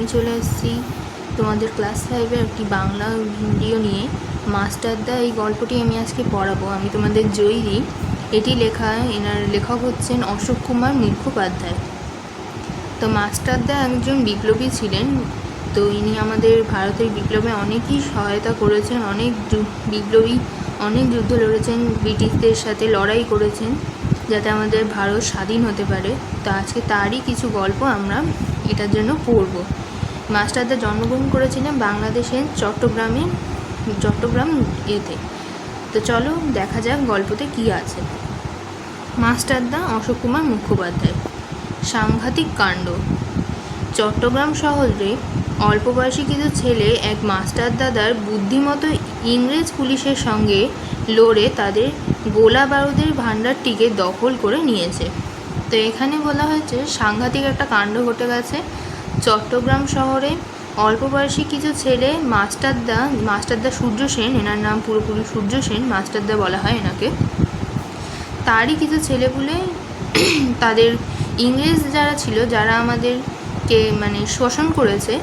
আমি চলে এসেছি তোমাদের ক্লাস ফাইভের একটি বাংলা ভিডিও নিয়ে। মাস্টারদা এই গল্পটি আমি আজকে পড়াবো। আমি তোমাদের জয়ী এটি লেখা, এনার লেখক হচ্ছেন অশোক কুমার মুখোপাধ্যায়। তো মাস্টারদা একজন বিপ্লবী ছিলেন। তো ইনি আমাদের ভারতের বিপ্লবে অনেকই সহায়তা করেছেন, অনেক বিপ্লবী অনেক যুদ্ধ লড়েছেন, ব্রিটিশদের সাথে লড়াই করেছেন। যাতে আমাদের ভারত স্বাধীন হতে পারে। তো আজকে তারই কিছু গল্প আমরা এটার জন্য পড়ব। মাস্টারদা জন্মগ্রহণ করেছিলেন বাংলাদেশের চট্টগ্রামে, চট্টগ্রাম এতে। তো চলো দেখা যাক গল্পতে কি আছে। মাস্টারদা অশোক কুমার মুখোপাধ্যায়। সাংঘাতিক কাণ্ড। চট্টগ্রাম শহরে অল্প বয়সী কিছু ছেলে এক মাস্টার দাদার বুদ্ধিমতো ইংরেজ পুলিশের সঙ্গে লড়ে তাদের গোলা বারুদের ভাণ্ডারটিকে দখল করে নিয়েছে। তো এখানে বলা হয়েছে, সাংঘাতিক একটা কাণ্ড ঘটে গেছে। চট্টগ্রাম শহরে অল্প বয়সী কিছু ছেলে মাস্টারদা মাস্টারদা সূর্য সেন, এনার নাম পুরোপুরি সূর্য সেন, মাস্টারদা বলা হয় এনাকে। তারই কিছু ছেলেপুলে তাদের ইংরেজ যারা ছিল, যারা আমাদেরকে মানে শোষণ করেছে,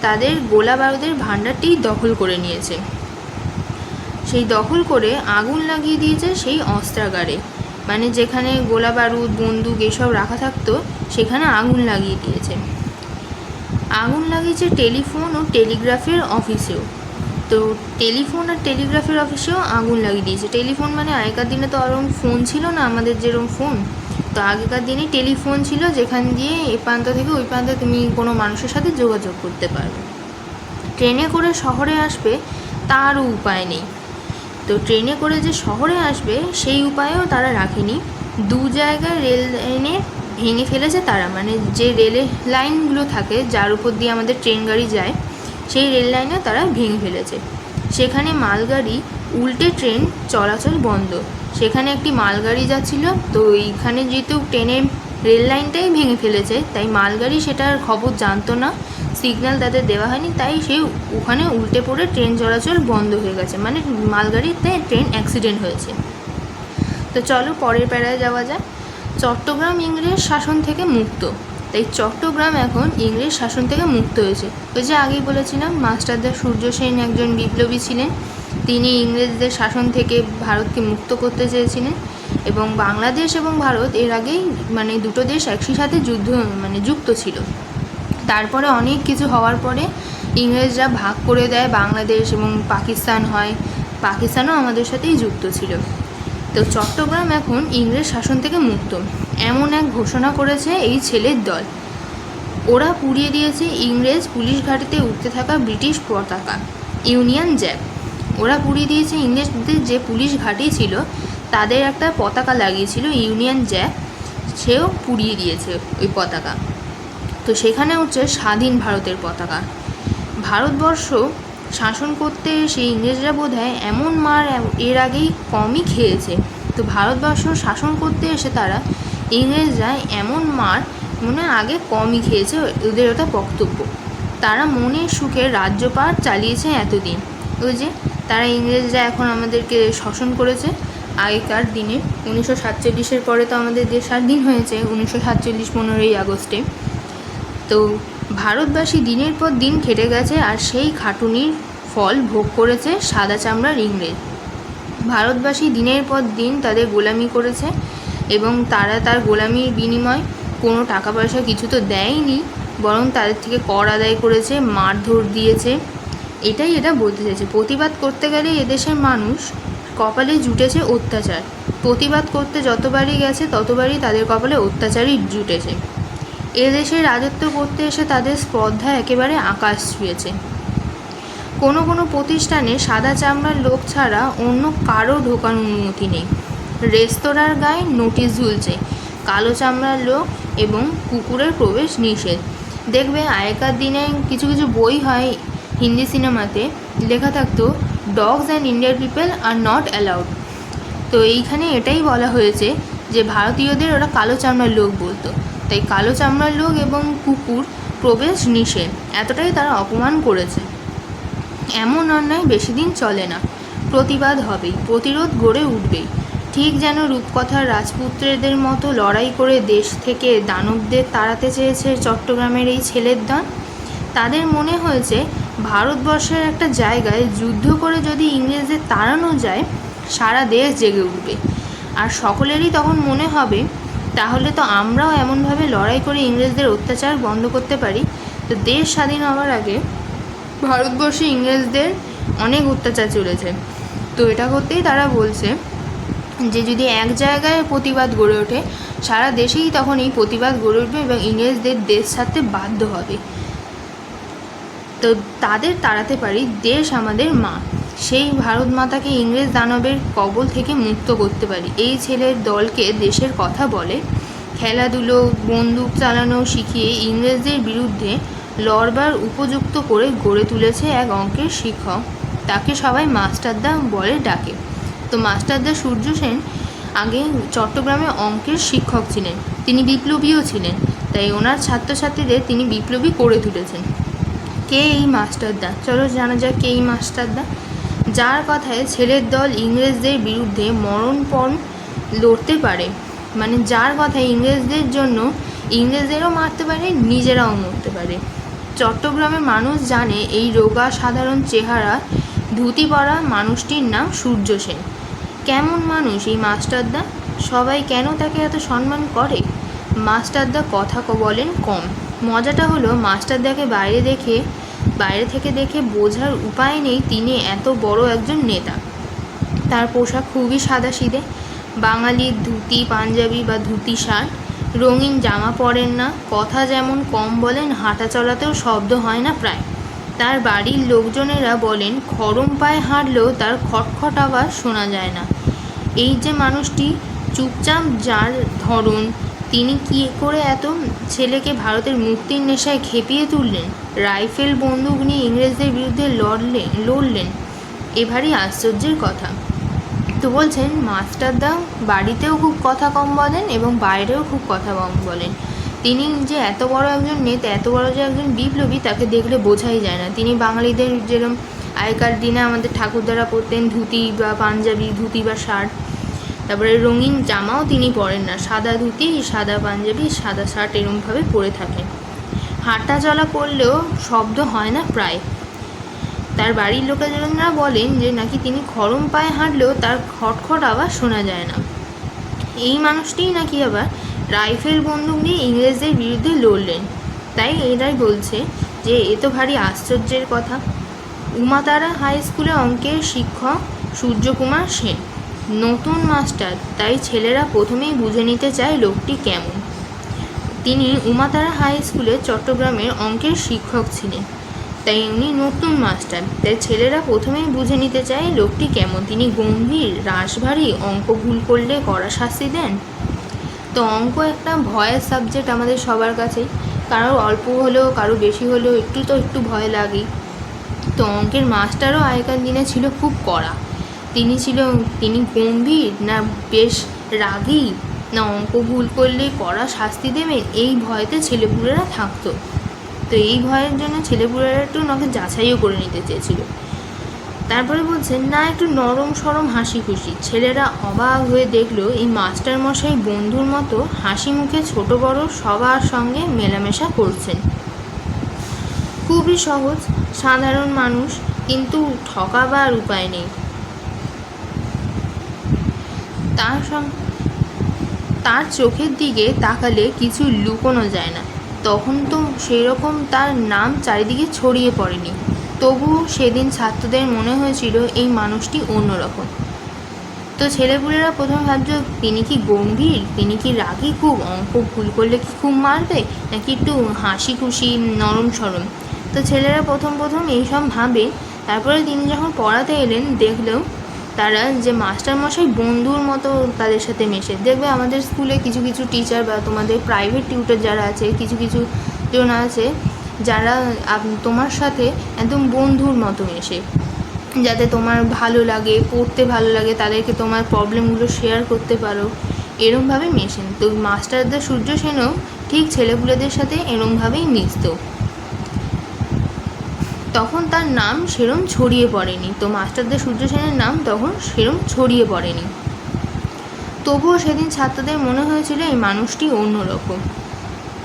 তাদের গোলা বারুদের ভাণ্ডারটি দখল করে নিয়েছে। সেই দখল করে আগুন লাগিয়ে দিয়েছে সেই অস্ত্রাগারে। মানে যেখানে গোলা বারুদ, বন্দুক এসব রাখা থাকতো, সেখানে আগুন লাগিয়ে দিয়েছে। আগুন লাগিয়েছে টেলিফোন ও টেলিগ্রাফের অফিসেও। তো টেলিফোন আর টেলিগ্রাফের অফিসেও আগুন লাগিয়ে দিয়েছে। টেলিফোন মানে আগেকার দিনে তো ওরকম ফোন ছিল না, আমাদের যেরকম ফোন। তো আগেকার দিনে টেলিফোন ছিল, যেখান দিয়ে এ প্রান্ত থেকে ওই প্রান্তে তুমি কোনো মানুষের সাথে যোগাযোগ করতে পারবে। ট্রেনে করে শহরে আসবে, তারও উপায় নেই। তো ট্রেনে করে যে শহরে আসবে, সেই উপায়েও তারা রাখেনি। দু জায়গায় রেল লাইনে ভেঙে ফেলেছে তারা। মানে যে রেলের লাইনগুলো থাকে, যার উপর দিয়ে আমাদের ট্রেন গাড়ি যায়, সেই রেল লাইনে তারা ভেঙে ফেলেছে। সেখানে মালগাড়ি, উল্টে ট্রেন চলাচল বন্ধ। সেখানে একটি মালগাড়ি যাচ্ছিল, তো এইখানে যেহেতু ট্রেনের রেল লাইনটাই ভেঙে ফেলেছে, তাই মালগাড়ি সেটার খবর জানতো না। সিগন্যাল তাদের দেওয়া হয়নি, তাই সে ওখানে উল্টে পড়ে ট্রেন চলাচল বন্ধ হয়ে গেছে। মানে মালগাড়িতে ট্রেন অ্যাক্সিডেন্ট হয়েছে। তো চলো পরের প্যারায় যাওয়া যাক। চট্টগ্রাম ইংরেজ শাসন থেকে মুক্ত। তাই চট্টগ্রাম এখন ইংরেজ শাসন থেকে মুক্ত হয়েছে। ওই যে আগেই বলেছিলাম, মাস্টারদা সূর্য সেন একজন বিপ্লবী ছিলেন। তিনি ইংরেজদের শাসন থেকে ভারতকে মুক্ত করতে চেয়েছিলেন এবং বাংলাদেশ এবং ভারত এর আগেই মানে দুটো দেশ একই সাথে যুদ্ধ মানে যুক্ত ছিল। তারপরে অনেক কিছু হওয়ার পরে ইংরেজরা ভাগ করে দেয়, বাংলাদেশ এবং পাকিস্তান হয়। পাকিস্তানও আমাদের সাথেই যুক্ত ছিল। তো চট্টগ্রাম এখন ইংরেজ শাসন থেকে মুক্ত। এমন এক ঘোষণা করেছে এই ছেলের দল। ওরা পুড়িয়ে দিয়েছে ইংরেজ পুলিশ ঘাটিতে উঠতে থাকা ব্রিটিশ পতাকা, ইউনিয়ন জ্যাক। ওরা পুড়িয়ে দিয়েছে ইংরেজদের যে পুলিশ ঘাঁটি ছিল, তাদের একটা পতাকা লাগিয়েছিল ইউনিয়ন জ্যাক। সেও পুড়িয়ে দিয়েছে ওই পতাকা। তো সেখানে হচ্ছে স্বাধীন ভারতের পতাকা। ভারতবর্ষ শাসন করতে এসে ইংরেজরা বোধ এমন মার এর আগেই কমই খেয়েছে। তো ভারতবর্ষ শাসন করতে এসে তারা ইংরেজরা এমন মার মনে আগে কমই খেয়েছে, ওদের ওটা বক্তব্য। তারা মনের সুখে রাজ্যপাট চালিয়েছে এতদিন। ওই যে তারা ইংরেজরা এখন আমাদেরকে শাসন করেছে। আগেকার দিনে উনিশশো সাতচল্লিশের পরে তো আমাদের দেশ স্বাধীন হয়েছে, উনিশশো সাতচল্লিশ পনেরোই আগস্টে। তো ভারতবাসী দিনের পর দিন খেটে গেছে আর সেই খাটুনির ফল ভোগ করেছে সাদা চামড়ার ইংরেজ। ভারতবাসী দিনের পর দিন তাদের গোলামি করেছে এবং তারা তার গোলামির বিনিময় কোনো টাকা পয়সা কিছু তো দেয়নি, বরং তাদের থেকে কর আদায় করেছে, মারধর দিয়েছে। এটাই এটা বলতে চাইছে। প্রতিবাদ করতে গেলে এদেশের মানুষ কপালে জুটেছে অত্যাচার। প্রতিবাদ করতে যতবারই গেছে, ততবারই তাদের কপালে অত্যাচারই জুটেছে। এদেশে রাজত্ব করতে এসে তাদের স্পর্ধা একেবারে আকাশ ছুঁয়েছে। কোনো কোনো প্রতিষ্ঠানে সাদা চামড়ার লোক ছাড়া অন্য কারও ঢোকার অনুমতি নেই। রেস্তোরাঁর গায়ে নোটিশ ঝুলছে, কালো চামড়ার লোক এবং কুকুরের প্রবেশ নিষেধ। দেখবে আগেকার দিনে কিছু কিছু বই হয় হিন্দি সিনেমাতে, লেখা থাকতো dogs and Indian people are not allowed তো এইখানে এটাই বলা হয়েছে যে ভারতীয়দের ওরা কালো চামড়ার লোক বলতো। তাই কালো চামড়ার লোক এবং কুকুর প্রবেশ নিষেধ। এতটাই তারা অপমান করেছে। এমন অন্যায় বেশি দিন চলে না। প্রতিবাদ হবেই, প্রতিরোধ গড়ে উঠবেই। ঠিক যেন রূপকথার রাজপুত্রদের মতো লড়াই করে দেশ থেকে দানবদের তাড়াতে চেয়েছে চট্টগ্রামের এই ছেলের দল তাদের মনে হয়েছে, ভারতবর্ষের একটা জায়গায় যুদ্ধ করে যদি ইংরেজদের তাড়ানো যায়, সারা দেশ জেগে উঠবে। আর সকলেরই তখন মনে হবে তাহলে তো আমরাও এমনভাবে লড়াই করে ইংরেজদের অত্যাচার বন্ধ করতে পারি। তো দেশ স্বাধীন হওয়ার আগে ভারতবর্ষে ইংরেজদের অনেক অত্যাচার চলেছে। তো এটা করতেই তারা বলছে যে যদি এক জায়গায় প্রতিবাদ গড়ে ওঠে, সারা দেশেই তখন এই প্রতিবাদ গড়ে উঠবে এবং ইংরেজদের দেশ ছাড়তে বাধ্য হবে। তো তাদের তাড়াতে পারি, দেশ আমাদের মা। সেই ভারত মাতাকে ইংরেজ দানবের কবল থেকে মুক্ত করতে পারি। এই ছেলের দলকে দেশের কথা বলে। খেলাধুলো, বন্দুক চালানো শিখিয়ে ইংরেজদের বিরুদ্ধে লড়বার উপযুক্ত করে গড়ে তুলেছে এক অঙ্কের শিক্ষক। তাকে সবাই মাস্টারদা বলে ডাকে। তো মাস্টারদা সূর্য সেন আগে চট্টগ্রামে অঙ্কের শিক্ষক ছিলেন। তিনি বিপ্লবীও ছিলেন, তাই ওনার ছাত্রছাত্রীদের তিনি বিপ্লবী করে তুলেছেন। কে এই মাস্টারদা? চলো জানা যাক কে এই মাস্টারদা। যার কথায় ছেলের দল ইংরেজদের বিরুদ্ধে মরণপণ লড়তে পারে। মানে যার কথায় ইংরেজদের জন্য ইংরেজদেরও মারতে পারে, নিজেরাও মরতে পারে। চট্টগ্রামের মানুষ জানে এই রোগা সাধারণ চেহারা ধুতি পরা মানুষটির নাম সূর্য সেন। কেমন মানুষ এই মাস্টারদা? সবাই কেন তাকে এত সম্মান করে? মাস্টারদা কথা বলেন কম। মজাটা হলো মাস্টারদাকে বাইরে দেখে বাইরে থেকে দেখে বোঝার উপায় নেই তিনি এত বড় একজন নেতা। তার পোশাক খুবই সাদাসিধে বাঙালির ধুতি, পাঞ্জাবি বা ধুতি শার্ট, রঙিন জামা পরেন না, কথা যেমন কম বলেন, হাঁটা চলাতেও শব্দ হয় না প্রায়। তার বাড়ির লোকজনেরা বলেন খরম পায়ে হাঁটলেও তার খটখট আওয়াজ শোনা যায় না। এই যে মানুষটি চুপচাপ যার ধরন, তিনি কি করে এত ছেলেকে ভারতের মুক্তির নেশায় খেপিয়ে তুললেন? রাইফেল বন্দুক নিয়ে ইংরেজদের বিরুদ্ধে লড়লেন লড়লেন। এবারই আশ্চর্যের কথা। তো বলছেন, মাস্টারদা বাড়িতেও খুব কথা কম বলেন এবং বাইরেও খুব কথা কম বলেন। তিনি যে এত বড় একজন নেতা, এত বড় যে একজন বিপ্লবী, তাকে দেখলে বোঝাই যায় না। তিনি বাঙালিদের যেরকম আগেকার দিনে আমাদের ঠাকুরদারা পরতেন, ধুতি বা পাঞ্জাবি, ধুতি বা শার্ট। তারপরে রঙিন জামাও তিনি পরেন না। সাদা ধুতি, সাদা পাঞ্জাবি, সাদা শার্ট এরমভাবে পরে থাকেন। হাঁটা চলা করলেও শব্দ হয় না প্রায়। তার বাড়ির লোকেজনরা বলেন যে নাকি তিনি খরম পায়ে হাঁটলেও তার খটখট আওয়াজ শোনা যায় না। এই মানুষটিই নাকি আবার রাইফেল বন্দুক নিয়ে ইংরেজদের বিরুদ্ধে লড়লেন। তাই এরাই বলছে যে, এ তো ভারী আশ্চর্যের কথা। উমাতারা হাই স্কুলে অঙ্কের শিক্ষক সূর্যকুমার সেন, নতুন মাস্টার। তাই ছেলেরা প্রথমেই বুঝে নিতে চায় লোকটি কেমন। তিনি উমাতারা হাই স্কুলে চট্টগ্রামের অঙ্কের শিক্ষক ছিলেন। তাই উনি নতুন মাস্টার। তাই ছেলেরা প্রথমেই বুঝে নিতে চায় লোকটি কেমন। তিনি গম্ভীর রাশভারী অঙ্ক ভুল করলে কড়া শাস্তি দেন। তো অঙ্ক একটা ভয়ের সাবজেক্ট আমাদের সবার কাছেই কারও অল্প হলেও কারও বেশি হলেও একটু তো একটু ভয় লাগেই। তো অঙ্কের মাস্টারও আগেকার দিনে ছিল খুব কড়া। তিনি ছিল, তিনি গম্ভীর না বেশ রাগী? না, অঙ্ক ভুল করলে কড়া শাস্তি দেবেন, এই ভয়তে ছেলেপুলেরা থাকতো। তো এই ভয়ের জন্য ছেলেপুলেরা একটু ওনাকে যাচাইও করে নিতে চেয়েছিল। তারপরে বলছেন, না, একটু নরম সরম হাসি খুশি। ছেলেরা অবাক হয়ে দেখল, এই মাস্টার মশাই বন্ধুর মতো হাসি মুখে ছোট বড় সবার সঙ্গে মেলামেশা করছেন। খুবই সহজ, সাধারণ মানুষ, কিন্তু ঠকাবার উপায় নেই। তার সঙ্গে তার চোখের দিকে তাকালে কিছু লুকোনো যায় না। তখন তো সেরকম তার নাম চারিদিকে ছড়িয়ে পড়েনি। তবুও সেদিন ছাত্রদের মনে হয়েছিল এই মানুষটি অন্যরকম। তো ছেলেপুলেরা প্রথমে ভাবছ, তিনি কি গম্ভীর? তিনি কি রাগী? খুব অঙ্ক ভুল করলে কি খুব মারবে? নাকি একটু হাসি খুশি নরম সরম? তো ছেলেরা প্রথম প্রথম এইসব ভাবে, তারপরে তিনি যখন পড়াতে এলেন, দেখলেও তারা যে মাস্টারমশাই বন্ধুর মতো তাদের সাথে মেশে। দেখবে আমাদের স্কুলে কিছু কিছু টিচার বা তোমাদের প্রাইভেট টিউটর যারা আছে, কিছু কিছু জন আছে, যারা তোমার সাথে একদম বন্ধুর মতো মেশে। যাতে তোমার ভালো লাগে, পড়তে ভালো লাগে, তাদেরকে তোমার প্রবলেমগুলো শেয়ার করতে পারো। এরমভাবে মেশেন তো মাস্টারদা সূর্য সেনও ঠিক ছেলেপুলেদের সাথে এরমভাবেই মিশতো। তখন তার নাম সেরম ছড়িয়ে পড়েনি। তো মাস্টারদের সূর্য সেনের নাম তখন সেরম ছড়িয়ে পড়েনি। তবুও সেদিন ছাত্রদের মনে হয়েছিল এই মানুষটি অন্যরকম।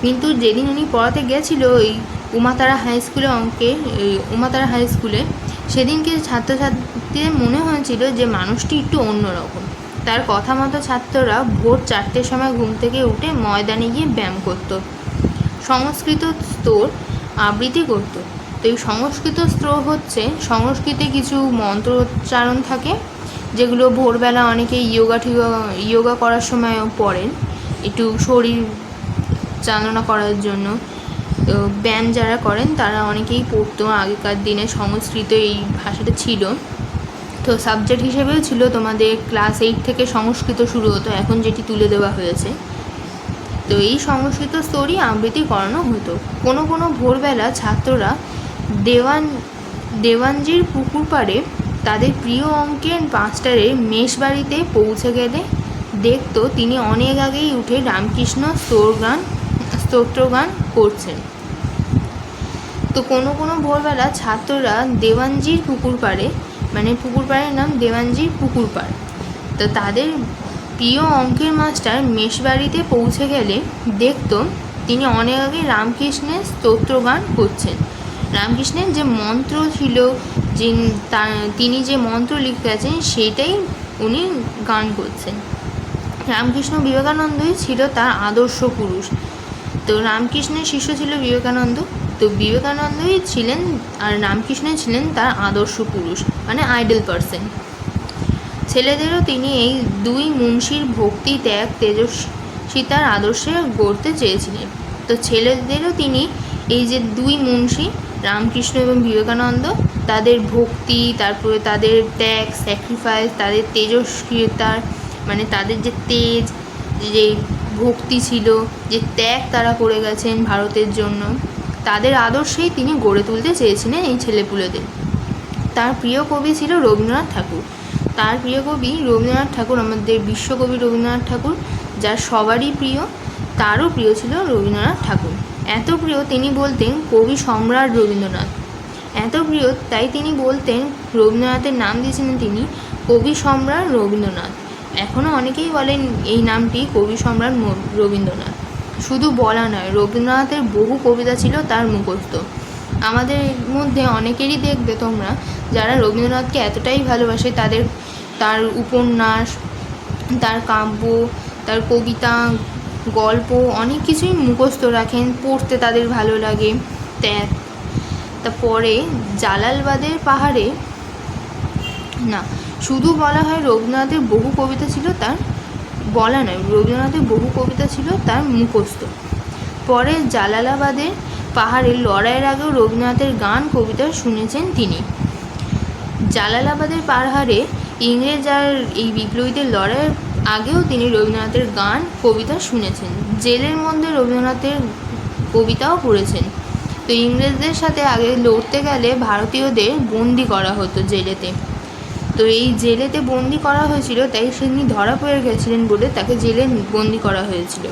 কিন্তু যেদিন উনি পড়াতে গেছিল ওই উমাতারা হাই স্কুলে অঙ্কে, এই উমাতারা হাই স্কুলে, সেদিনকে ছাত্রছাত্রীদের মনে হয়েছিল যে মানুষটি একটু অন্যরকম। তার কথা মতো ছাত্ররা ভোর চারটের সময় ঘুম থেকে উঠে ময়দানে গিয়ে ব্যায়াম করত। সংস্কৃত স্তর আবৃত্তি করত। তো এই সংস্কৃত স্তর হচ্ছে, সংস্কৃতে কিছু মন্ত্রোচ্চারণ থাকে, যেগুলো ভোরবেলা অনেকে ইয়োগা ঠিগা ইয়োগা করার সময় পড়েন। একটু শরীর চালনা করার জন্য। ব্যায়াম যারা করেন, তারা অনেকেই পড়তো, আগেকার দিনে সংস্কৃত এই ভাষাটা ছিল। তো সাবজেক্ট হিসেবেও ছিল তোমাদের ক্লাস এইট থেকে সংস্কৃত শুরু হতো, এখন যেটি তুলে দেওয়া হয়েছে। তো এই সংস্কৃত স্তরই আবৃত্তি করানো হতো। কোনো কোনো ভোরবেলা ছাত্ররা দেওয়ান, দেওয়ানজির পুকুর পাড়ে তাদের প্রিয় অঙ্কের মাস্টারের মেষ বাড়িতে পৌঁছে গেলে দেখতো তিনি অনেক আগেই উঠে রামকৃষ্ণ স্তোরগান, স্তোত্রগান করছেন। তো কোনো কোনো ভোরবেলা ছাত্ররা দেওয়ানজির পুকুর পাড়ে মানে পুকুর পাড়ের নাম দেওয়ানজির পুকুর পাড়। তো তাদের প্রিয় অঙ্কের মাস্টার মেষবাড়িতে পৌঁছে গেলে দেখতো তিনি অনেক আগে রামকৃষ্ণের স্তোত্রগান করছেন। রামকৃষ্ণের যে মন্ত্র ছিল যে তিনি যে মন্ত্র লিখে আছেন সেটাই উনি গান করছেন। রামকৃষ্ণ বিবেকানন্দই ছিল তার আদর্শ পুরুষ। তো রামকৃষ্ণের শিষ্য ছিল বিবেকানন্দ। তো বিবেকানন্দই ছিলেন, আর রামকৃষ্ণ ছিলেন তার আদর্শ পুরুষ মানে আইডল পারসন। ছেলেদেরও তিনি এই দুই মুন্সির ভক্তি, ত্যাগ তেজস্বিতার আদর্শে গড়তে চেয়েছিলেন। তো ছেলেদেরও তিনি এই যে দুই মুন্সি রামকৃষ্ণ এবং বিবেকানন্দ, তাদের ভক্তি, তারপরে তাদের ত্যাগ স্যাক্রিফাইস তাদের তেজস্ক্রিয়তার মানে তাদের যে তেজ, যে ভক্তি ছিল, যে ত্যাগ তারা করে গেছেন ভারতের জন্য, তাদের আদর্শেই তিনি গড়ে তুলতে চেয়েছিলেন এই ছেলেপুলেদের। তার প্রিয় কবি ছিল রবীন্দ্রনাথ ঠাকুর। তার প্রিয় কবি রবীন্দ্রনাথ ঠাকুর, আমাদের বিশ্বকবি রবীন্দ্রনাথ ঠাকুর, যার সবারই প্রিয়, তারও প্রিয় ছিল রবীন্দ্রনাথ ঠাকুর। এত প্রিয় তিনি বলতেন কবি সম্রাট রবীন্দ্রনাথ। এত প্রিয়, তাই তিনি বলতেন রবীন্দ্রনাথের নাম দিয়েছিলেন তিনি কবি সম্রাট রবীন্দ্রনাথ। এখনও অনেকেই বলেন এই নামটি কবি সম্রাট রবীন্দ্রনাথ। শুধু বলা নয়, রবীন্দ্রনাথের বহু কবিতা ছিল তার মুখস্থ। আমাদের মধ্যে অনেকেরই দেখবে তোমরা যারা রবীন্দ্রনাথকে এতটাই ভালোবাসে, তাদের তার উপন্যাস, তার কাব্য, তার কবিতা গল্প, অনেক কিছুই মুখস্থ রাখেন, পড়তে তাদের ভালো লাগে। তারপরে জালালবাদের পাহাড়ে, না, শুধু বলা হয় রবীন্দ্রনাথের বহু কবিতা ছিল তার বলা নয় রবীন্দ্রনাথের বহু কবিতা ছিল তার মুখস্থ। পরে জালালাবাদের পাহাড়ে লড়াইয়ের আগেও রবীন্দ্রনাথের গান, কবিতা শুনেছেন তিনি। জালালাবাদের পাহাড়ে ইংরেজ আর এই বিপ্লবীদের লড়াইয়ের আগেও তিনি রবীন্দ্রনাথের গান, কবিতা শুনেছেন। জেলের মধ্যে রবীন্দ্রনাথের কবিতাও পড়েছেন। তো ইংরেজদের সাথে আগে লড়তে গেলে ভারতীয়দের বন্দি করা হতো জেলেতে। তো এই জেলেতে বন্দি করা হয়েছিল, তাই তিনি ধরা পড়ে গেছিলেন বলে তাকে জেলে বন্দি করা হয়েছিল।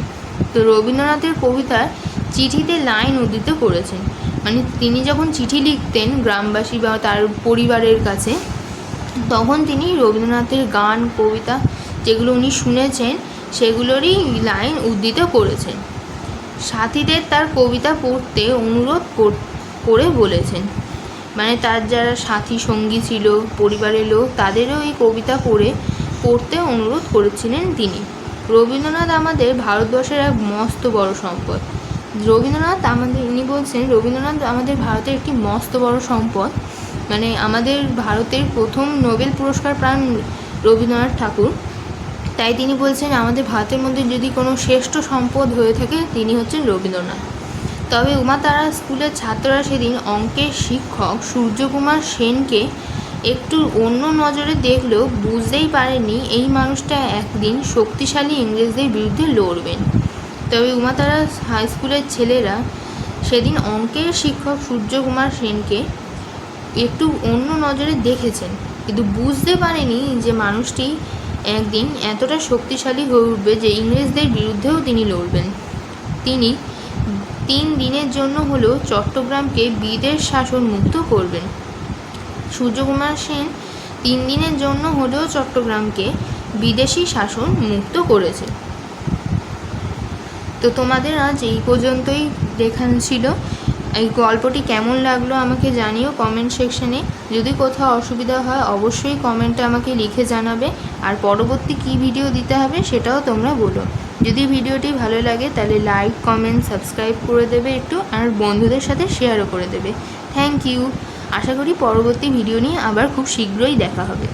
তো রবীন্দ্রনাথের কবিতার চিঠিতে লাইন উদ্ধৃত করেছেন। মানে তিনি যখন চিঠি লিখতেন গ্রামবাসী বা তার পরিবারের কাছে, তখন তিনি রবীন্দ্রনাথের গান, কবিতা যেগুলো উনি শুনেছেন, সেগুলোরই লাইন উদ্ধৃত করেছেন। সাথীদের তার কবিতা পড়তে অনুরোধ কর- বলেছেন। মানে তার যারা সাথী সঙ্গী ছিল, পরিবারের লোক, তাদেরও এই কবিতা পড়ে, পড়তে অনুরোধ করেছিলেন তিনি। রবীন্দ্রনাথ আমাদের ভারতবর্ষের এক মস্ত বড় সম্পদ। রবীন্দ্রনাথ আমাদের উনি বলছেন, রবীন্দ্রনাথ আমাদের ভারতের একটি মস্ত বড় সম্পদ। মানে আমাদের ভারতের প্রথম নোবেল পুরস্কার প্রাণ রবীন্দ্রনাথ ঠাকুর। তাই তিনি বলছেন, আমাদের ভারতের মধ্যে যদি কোনো শ্রেষ্ঠ সম্পদ হয়ে থাকে, তিনি হচ্ছেন রবীন্দ্রনাথ। তবে উমাতারা স্কুলের ছাত্ররা সেদিন অঙ্কের শিক্ষক সূর্যকুমার সেনকে একটু অন্য নজরে দেখলেও বুঝতেই পারেনি এই মানুষটা একদিন শক্তিশালী ইংরেজদের বিরুদ্ধে লড়বেন। তবে উমাতারা হাই স্কুলের ছেলেরা সেদিন অঙ্কের শিক্ষক সূর্যকুমার সেনকে একটু অন্য নজরে দেখেছেন। কিন্তু বুঝতে পারেনি যে মানুষটি একদিন এতটা শক্তিশালী হয়ে উঠবে যে ইংরেজদের বিরুদ্ধেও তিনি লড়বেন। তিনি তিন দিনের জন্য হলেও চট্টগ্রামকে বিদেশ শাসন মুক্ত করবেন। সূর্যকুমার সেন তিন দিনের জন্য হলেও চট্টগ্রামকে বিদেশি শাসন মুক্ত করেছে। তো তোমাদের আজ এই পর্যন্তই দেখানো ছিল। এই গল্পটি কেমন লাগল আমাকে জানিও কমেন্ট সেকশনে। যদি কোথাও অসুবিধা হয় অবশ্যই কমেন্টে আমাকে লিখে জানাবে। আর পরবর্তী কি ভিডিও দিতে হবে সেটাও তোমরা বলো। যদি ভিডিওটি ভালো লাগে, তাহলে লাইক কমেন্ট সাবস্ক্রাইব করে দেবে একটু, আর বন্ধুদের সাথে শেয়ারও করে দেবে। থ্যাংক ইউ আশা করি পরবর্তী ভিডিও নিয়ে আবার খুব শীঘ্রই দেখা হবে।